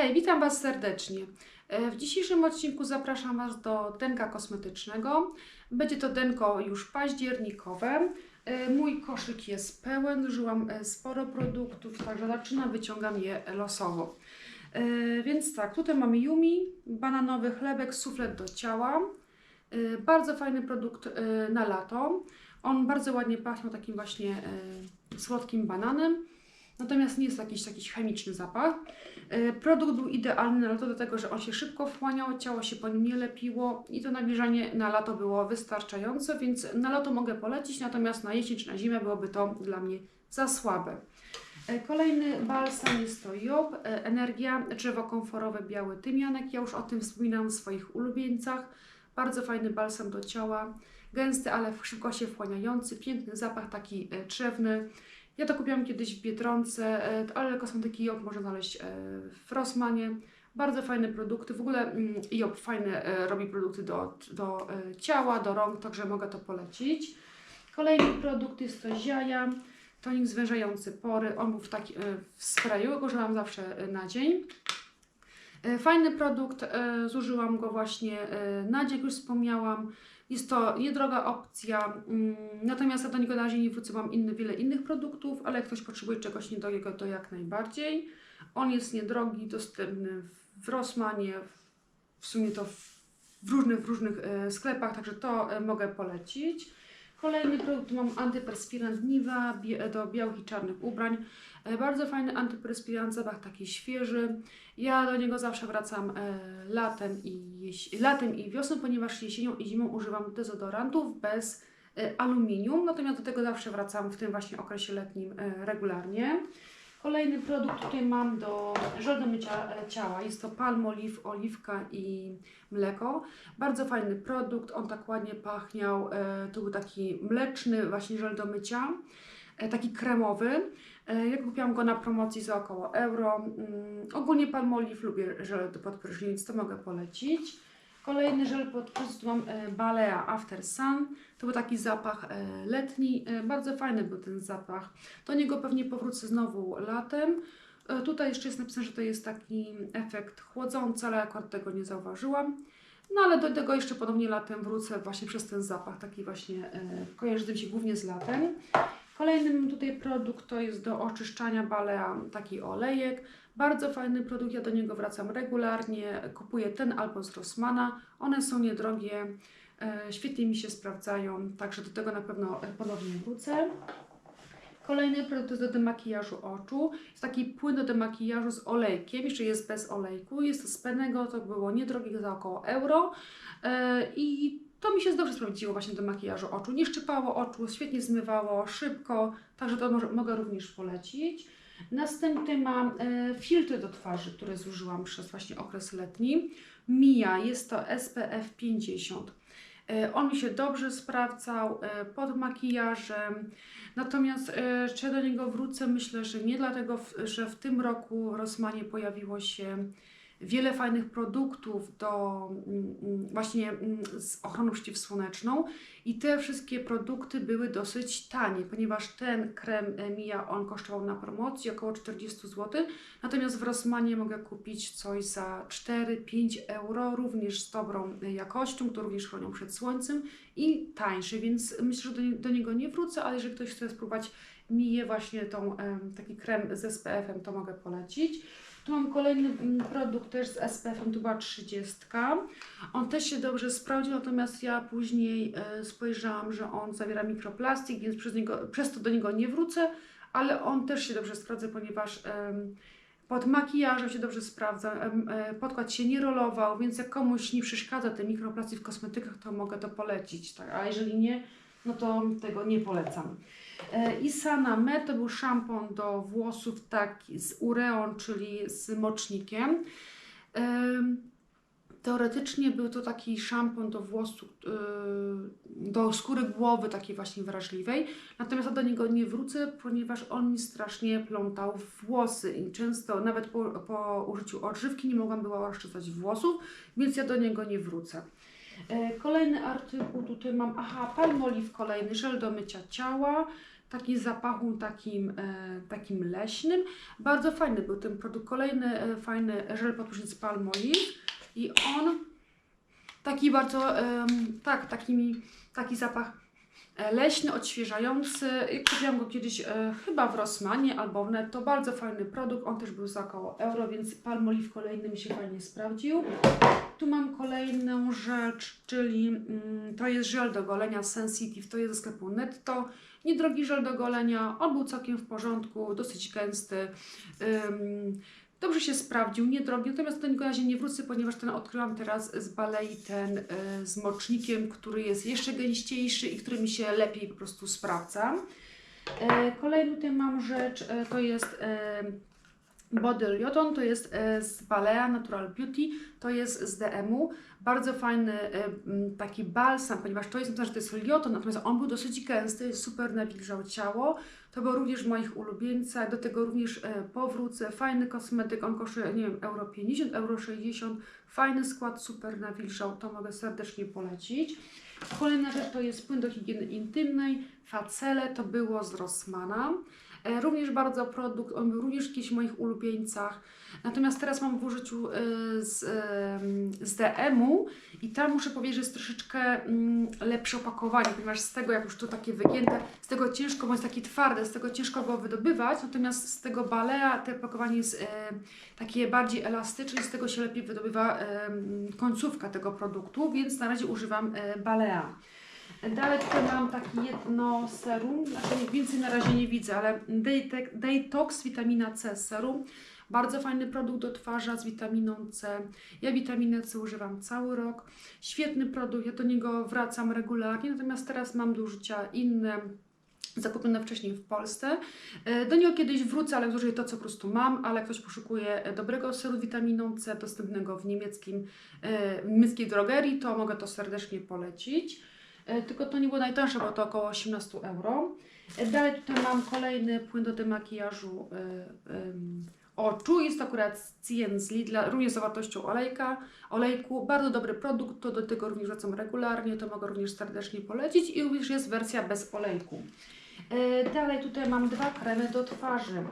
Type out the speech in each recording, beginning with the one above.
Hej, witam Was serdecznie. E, W dzisiejszym odcinku zapraszam Was do denka kosmetycznego. Będzie to denko już październikowe. E, Mój koszyk jest pełen, zużyłam e, sporo produktów, także zaczynam, wyciągam je losowo. Więc tak, tutaj mamy Yumi, bananowy chlebek, suflet do ciała. Bardzo fajny produkt na lato. On bardzo ładnie pachnie takim właśnie słodkim bananem. Natomiast nie jest jakiś taki chemiczny zapach. E, Produkt był idealny na lato, dlatego że on się szybko wchłaniał, ciało się po nim nie lepiło i to nawilżanie na lato było wystarczające, więc na lato mogę polecić, natomiast na jesień czy na zimę byłoby to dla mnie za słabe. E, Kolejny balsam jest to Job, e, Energia, drzewo komforowe, biały tymianek. Ja już o tym wspominałam w swoich ulubieńcach. Bardzo fajny balsam do ciała, gęsty, ale szybko się wchłaniający, piękny zapach taki drzewny. Ja to kupiłam kiedyś w Biedronce, e, ale kosmetyki Job można znaleźć e, w Rossmanie. Bardzo fajne produkty. W ogóle mm, Job fajne e, robi produkty do, do ciała, do rąk, także mogę to polecić. Kolejny produkt jest to Ziaja, tonik zwężający pory. On był w, taki, w sprayu, go używam zawsze na dzień. Fajny produkt, zużyłam go właśnie na dzień, jak już wspomniałam. Jest to niedroga opcja, mm, natomiast ja do niego na razie nie wrócę, mam inny, wiele innych produktów, ale jak ktoś potrzebuje czegoś niedrogiego, to jak najbardziej. On jest niedrogi, dostępny w Rossmanie, w sumie to w, różnych, w różnych e, sklepach, także to e, mogę polecić. Kolejny produkt mam antyperspirant Niva do białych i czarnych ubrań. E, Bardzo fajny antyperspirant, zapach taki świeży. Ja do niego zawsze wracam e, latem, i latem i wiosną, ponieważ jesienią i zimą używam dezodorantów bez e, aluminium, natomiast do tego zawsze wracam w tym właśnie okresie letnim regularnie. Kolejny produkt tutaj mam do żel do mycia ciała. Jest to palmolive, oliwka i mleko. Bardzo fajny produkt, on tak ładnie pachniał. To był taki mleczny właśnie żel do mycia, taki kremowy. E, Ja kupiłam go na promocji za około euro. Mm, Ogólnie palmolive lubię żel pod prysznic, to mogę polecić. Kolejny żel pod tu mam e, Balea After Sun. To był taki zapach e, letni, bardzo fajny był ten zapach. Do niego pewnie powrócę znowu latem. Tutaj jeszcze jest napisane, że to jest taki efekt chłodzący, ale akurat tego nie zauważyłam. No ale do tego jeszcze podobnie latem wrócę właśnie przez ten zapach, taki właśnie e, kojarzy tym się głównie z latem. Kolejnym tutaj produkt to jest do oczyszczania balea taki olejek. Bardzo fajny produkt, ja do niego wracam regularnie. Kupuję ten albo z Rossmana. One są niedrogie, e, świetnie mi się sprawdzają, także do tego na pewno ponownie wrócę. Kolejny produkt jest do demakijażu oczu. Jest taki płyn do demakijażu z olejkiem, jeszcze jest bez olejku. Jest to z Penego, to było niedrogie za około euro. E, I to mi się dobrze sprawdziło właśnie do makijażu oczu. Nie szczypało oczu, świetnie zmywało, szybko, także to może, mogę również polecić. Następnie mam e, filtry do twarzy, które zużyłam przez właśnie okres letni. Mia, jest to SPF 50. E, On mi się dobrze sprawdzał e, pod makijażem. Natomiast e, czy do niego wrócę? Myślę, że nie dlatego, w- że w tym roku w Rossmanie pojawiło się wiele fajnych produktów do mm, mm, właśnie mm, z ochroną przeciwsłoneczną i te wszystkie produkty były dosyć tanie, ponieważ ten krem e, Mia on kosztował na promocji około 40 zł, natomiast w Rossmanie mogę kupić coś za 4-5 euro, również z dobrą e, jakością, które również chronią przed słońcem i tańszy, więc myślę, że do, do niego nie wrócę, ale jeżeli ktoś chce spróbować Mię właśnie tą, taki krem z SPF-em, to mogę polecić. Tu mam kolejny mm, produkt też z SPF-em, tu była 30. On też się dobrze sprawdził, natomiast ja później e, spojrzałam, że on zawiera mikroplastik, więc przez, niego, przez to do niego nie wrócę, ale on też się dobrze sprawdza, ponieważ pod makijażem się dobrze sprawdza, e, podkład się nie rolował, więc jak komuś nie przeszkadza ten mikroplastik w kosmetykach, to mogę to polecić, tak? a jeżeli nie, no to tego nie polecam. E, Isana Me to był szampon do włosów taki z ureon, czyli z mocznikiem. Em, Teoretycznie był to taki szampon do włosów, e, do skóry głowy takiej właśnie wrażliwej. Natomiast ja do niego nie wrócę, ponieważ on mi strasznie plątał włosy i często nawet po, po użyciu odżywki nie mogłam była rozczesać włosów, więc ja do niego nie wrócę. E, Kolejny artykuł tutaj mam, aha, Palmolive kolejny, żel do mycia ciała. takim zapachu takim, e, takim leśnym. Bardzo fajny był ten produkt. Kolejny e, fajny żel pod prysznic Palmolive i on taki bardzo, tak, takimi, taki zapach leśny, odświeżający. Kupiłam go kiedyś e, chyba w Rossmanie albo w Netto. Bardzo fajny produkt. On też był za około euro, więc Palmolive kolejny mi się fajnie sprawdził. Tu mam kolejną rzecz, czyli mm, to jest żel do golenia Sensitive. To jest ze sklepu Netto. Niedrogi żel do golenia. On był całkiem w porządku, dosyć gęsty. Ym, Dobrze się sprawdził, niedrogi, natomiast do niego nie wrócę, ponieważ ten odkryłam teraz z balei, ten y, z mocznikiem, który jest jeszcze gęściejszy i który mi się lepiej po prostu sprawdza. E, Kolejną tutaj mam rzecz, e, to jest Body Lioton, to jest e, z Balea Natural Beauty, to jest z DM-u. Bardzo fajny e, taki balsam, ponieważ to jest, że to jest lioton, natomiast on był dosyć gęsty, super nawilżał ciało. To był również moich ulubieńcach, do tego również e, powrócę. Fajny kosmetyk, on kosztuje, nie wiem, euro 50, euro 60. Fajny skład, super nawilżał, to mogę serdecznie polecić. Kolejna rzecz to jest płyn do higieny intymnej, Facele, to było z Rossmana. E, Również bardzo produkt, on był również w moich ulubieńcach. Natomiast teraz mam w użyciu e, z, em, z DM-u i tam muszę powiedzieć, że jest troszeczkę mm, lepsze opakowanie, ponieważ z tego, jak już to takie wygięte, z tego ciężko, bo jest takie twarde, z tego ciężko było wydobywać, natomiast z tego balea te opakowanie jest e, takie bardziej elastyczne z tego się lepiej wydobywa końcówka tego produktu, więc na razie używam e, balea. Dalej tutaj mam takie jedno serum, znaczy więcej na razie nie widzę, ale Daytox Vitamina C serum. Bardzo fajny produkt do twarza z witaminą C. Ja witaminę C używam cały rok. Świetny produkt, ja do niego wracam regularnie, natomiast teraz mam do użycia inne zakupione wcześniej w Polsce. E, Do niego kiedyś wrócę, ale zużyję to, co po prostu mam, ale ktoś poszukuje dobrego seru witaminą C, dostępnego w niemieckim, e, w niemieckiej drogerii, to mogę to serdecznie polecić. E, Tylko to nie było najtańsze, bo to około 18 euro. E, Dalej tutaj mam kolejny płyn do demakijażu e, em, oczu. Jest to akurat Cien z Lidla, również z zawartością olejka, olejku. Bardzo dobry produkt, to do tego również wracam regularnie, to mogę również serdecznie polecić i również jest wersja bez olejku. E, Dalej tutaj mam dwa kremy do twarzy.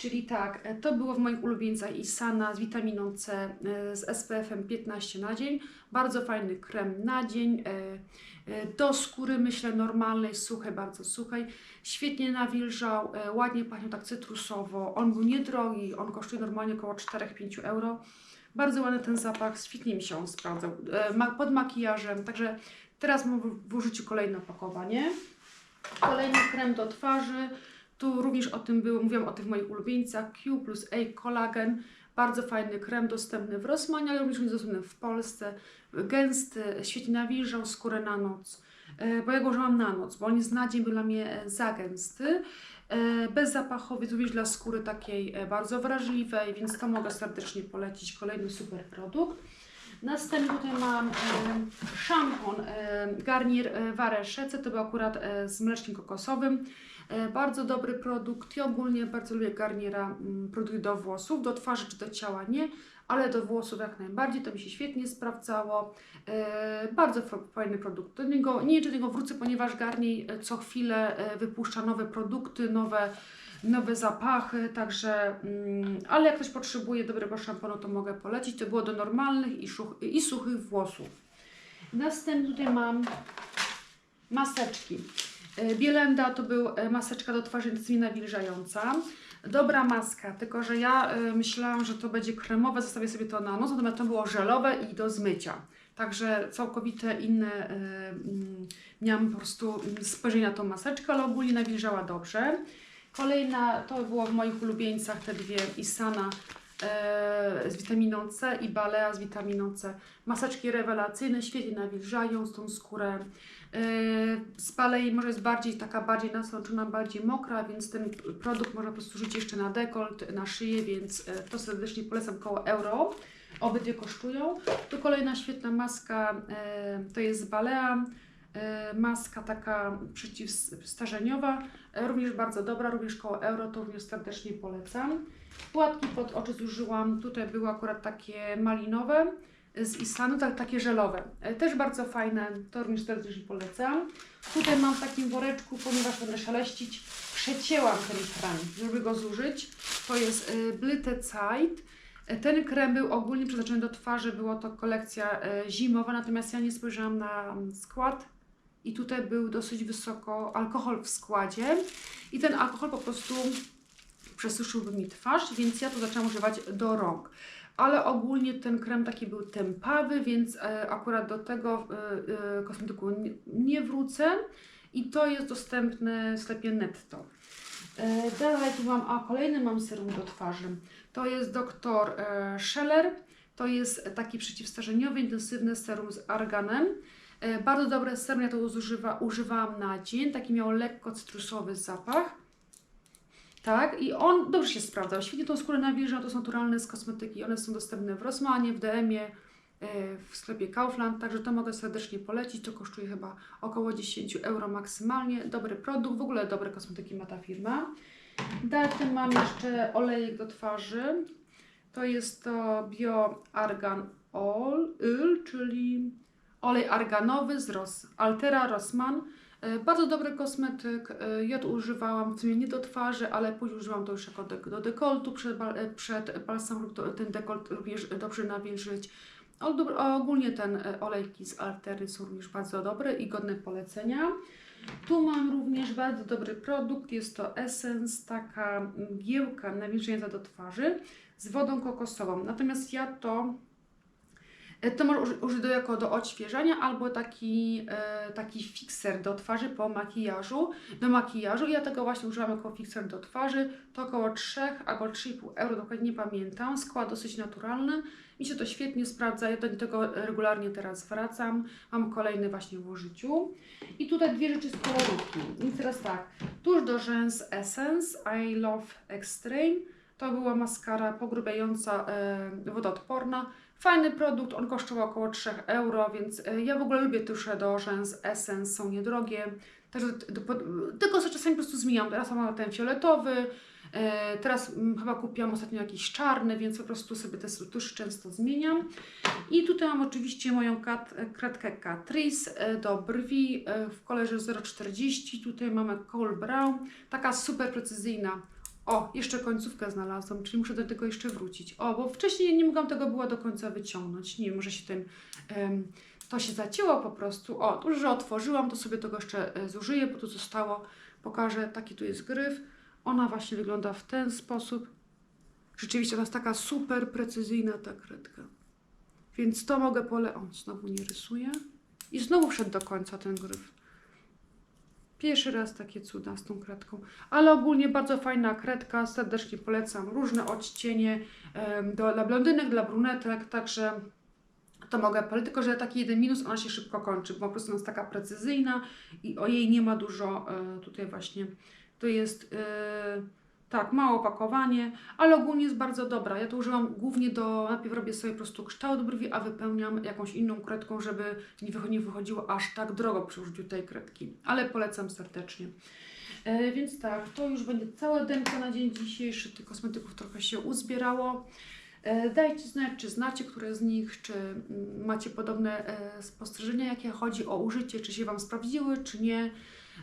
Czyli tak, e, to było w moich ulubieńcach Isana z witaminą C e, z SPF-em 15 na dzień. Bardzo fajny krem na dzień. e, Do skóry myślę normalnej, suchej, bardzo suchej. Świetnie nawilżał, ładnie pachniał tak cytrusowo. On był niedrogi, on kosztuje normalnie około 4-5 euro. Bardzo ładny ten zapach, świetnie mi się on sprawdzał. Pod makijażem, także teraz mam w użyciu kolejne opakowanie. Kolejny krem do twarzy. Tu również o tym było, mówiłam o tych moich ulubieńcach. Q plus A Collagen. Bardzo fajny krem, dostępny w Rossmanie, ale również dostępny w Polsce. Gęsty, świetnie nawilżał skórę na noc. E, Bo ja go używam na noc, bo on jest na dzień był dla mnie e, za gęsty. E, Bezzapachowy, również dla skóry takiej e, bardzo wrażliwej, więc to mogę serdecznie polecić. Kolejny super produkt. Następnie tutaj mam e, szampon e, Garnier to był akurat z mleczkiem kokosowym. E, bardzo dobry produkt. Ja ogólnie bardzo lubię Garniera mm, produkty do włosów, do twarzy czy do ciała nie, ale do włosów jak najbardziej. To mi się świetnie sprawdzało. E, bardzo fa- fajny produkt. Do niego, nie do niego wrócę, ponieważ Garnier e, co chwilę wypuszcza nowe produkty, nowe nowe zapachy, także, mm, ale jak ktoś potrzebuje dobrego szamponu, to mogę polecić. To było do normalnych i, szuch, i suchych włosów. Następnie tutaj mam maseczki. E, Bielenda to był e, maseczka do twarzy intensywnie nawilżająca. Dobra maska, tylko że ja e, myślałam, że to będzie kremowe, zostawię sobie to na noc, natomiast to było żelowe i do zmycia. Także całkowite inne, mm, miałam po prostu mm, spojrzenie na tą maseczkę, ale ogólnie nawilżała dobrze. Kolejna to było w moich ulubieńcach te dwie Isana z witaminą C i Balea z witaminą C. Maseczki rewelacyjne, świetnie nawilżają tą skórę. Z Balei może jest bardziej taka bardziej nasączona, bardziej mokra, więc ten produkt można po prostu rzucić jeszcze na dekolt, na szyję, więc e, to serdecznie polecam koło euro. Obydwie kosztują. Tu kolejna świetna maska, e, to jest z Balea. E, maska taka przeciwstarzeniowa, również bardzo dobra, również koło euro, to również serdecznie polecam. Płatki pod oczy zużyłam, tutaj były akurat takie malinowe, z Islandu, tak, takie żelowe. E, Też bardzo fajne, to również serdecznie polecam. Tutaj mam w takim woreczku, ponieważ będę szaleścić, przecięłam ten krem, żeby go zużyć. To jest y, Blite Zeit. E, Ten krem był ogólnie przeznaczony do twarzy, była to kolekcja e, zimowa, natomiast ja nie spojrzałam na mm, skład i tutaj był dosyć wysoko alkohol w składzie i ten alkohol po prostu przesuszyłby mi twarz, więc ja to zaczęłam używać do rąk. Ale ogólnie ten krem taki był tępawy, więc e, akurat do tego e, e, kosmetyku nie, wrócę i to jest dostępne w sklepie Netto. Dalej tu mam, a kolejny mam serum do twarzy. To jest dr Scheller. To jest taki przeciwstarzeniowy, intensywny serum z arganem. Bardzo dobre serum, ja to zużywa, używałam na dzień. Taki miał lekko cytrusowy zapach. Tak, i on dobrze się sprawdzał. Świetnie tą skórę nawilżał, to są naturalne z kosmetyki. One są dostępne w Rossmanie, w DM-ie, e, w sklepie Kaufland, także to mogę serdecznie polecić. To kosztuje chyba około 10 euro maksymalnie. Dobry produkt, w ogóle dobre kosmetyki ma ta firma. Dalej mam jeszcze olejek do twarzy. To jest to Bio Argan Oil, czyli olej arganowy z Ros Altera Rossmann. E, Bardzo dobry kosmetyk. E, Ja to używałam w sumie nie do twarzy, ale później używam to już jako do, do dekoltu przed, e, przed balsamem. lub Ten dekolt również dobrze nawilżyć. Ogólnie ten olejki z Altery są również bardzo dobre i godne polecenia. Tu mam również bardzo dobry produkt. Jest to Essence, taka mgiełka nawilżająca do twarzy z wodą kokosową. Natomiast ja to To może uży- użyć do, jako do odświeżania albo taki, e, taki fikser do twarzy po makijażu, do makijażu. Ja tego właśnie używam jako fikser do twarzy. To około 3 albo 3,5 euro, dokładnie nie pamiętam. Skład dosyć naturalny. Mi się to świetnie sprawdza. Ja do tego regularnie teraz wracam. Mam kolejny właśnie w użyciu. I tutaj dwie rzeczy z kolorówki. I teraz tak, tuż do rzęs Essence I Love Extreme. To była maskara pogrubiająca, e, wodoodporna. Fajny produkt, on kosztował około 3 euro, więc e, ja w ogóle lubię tusze do rzęs Essence, są niedrogie. Także do, po, tylko sobie czasami po prostu zmieniam. Teraz mam ten fioletowy, e, teraz mm, chyba kupiłam ostatnio jakiś czarny, więc po prostu sobie te tusze często zmieniam. I tutaj mam oczywiście moją kat, kredkę Catrice e, do brwi e, w kolorze 040. Tutaj mamy Cool Brown, taka super precyzyjna. O, jeszcze końcówkę znalazłam, czyli muszę do tego jeszcze wrócić. O, bo wcześniej nie mogłam tego było do końca wyciągnąć. Nie wiem, może się tym. em, to się zacięło po prostu. O, tu już otworzyłam, to sobie tego jeszcze e, zużyję, bo tu zostało. Pokażę, taki tu jest gryf. Ona właśnie wygląda w ten sposób. Rzeczywiście to jest taka super precyzyjna ta kredka. Więc to mogę pole. Znowu nie rysuję. I znowu wszedł do końca ten gryf. Pierwszy raz takie cuda z tą kredką. Ale ogólnie bardzo fajna kredka, serdecznie polecam. Różne odcienie do, dla blondynek, dla brunetek, także to mogę polecić. Tylko, że taki jeden minus, ona się szybko kończy, bo po prostu jest taka precyzyjna i o jej nie ma dużo e, tutaj właśnie. To jest e, tak, małe opakowanie, ale ogólnie jest bardzo dobra. Ja to używam głównie do, najpierw robię sobie po prostu kształt brwi, a wypełniam jakąś inną kredką, żeby nie, wycho- nie wychodziło aż tak drogo przy użyciu tej kredki. Ale polecam serdecznie. E, więc tak, to już będzie całe denko na dzień dzisiejszy. Tych kosmetyków trochę się uzbierało. E, Dajcie znać, czy znacie które z nich, czy mm, macie podobne e, spostrzeżenia, jakie chodzi o użycie, czy się Wam sprawdziły, czy nie.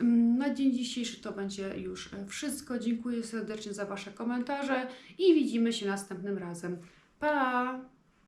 Mm, Na dzień dzisiejszy to będzie już e, wszystko. Dziękuję serdecznie za Wasze komentarze i widzimy się następnym razem. Pa!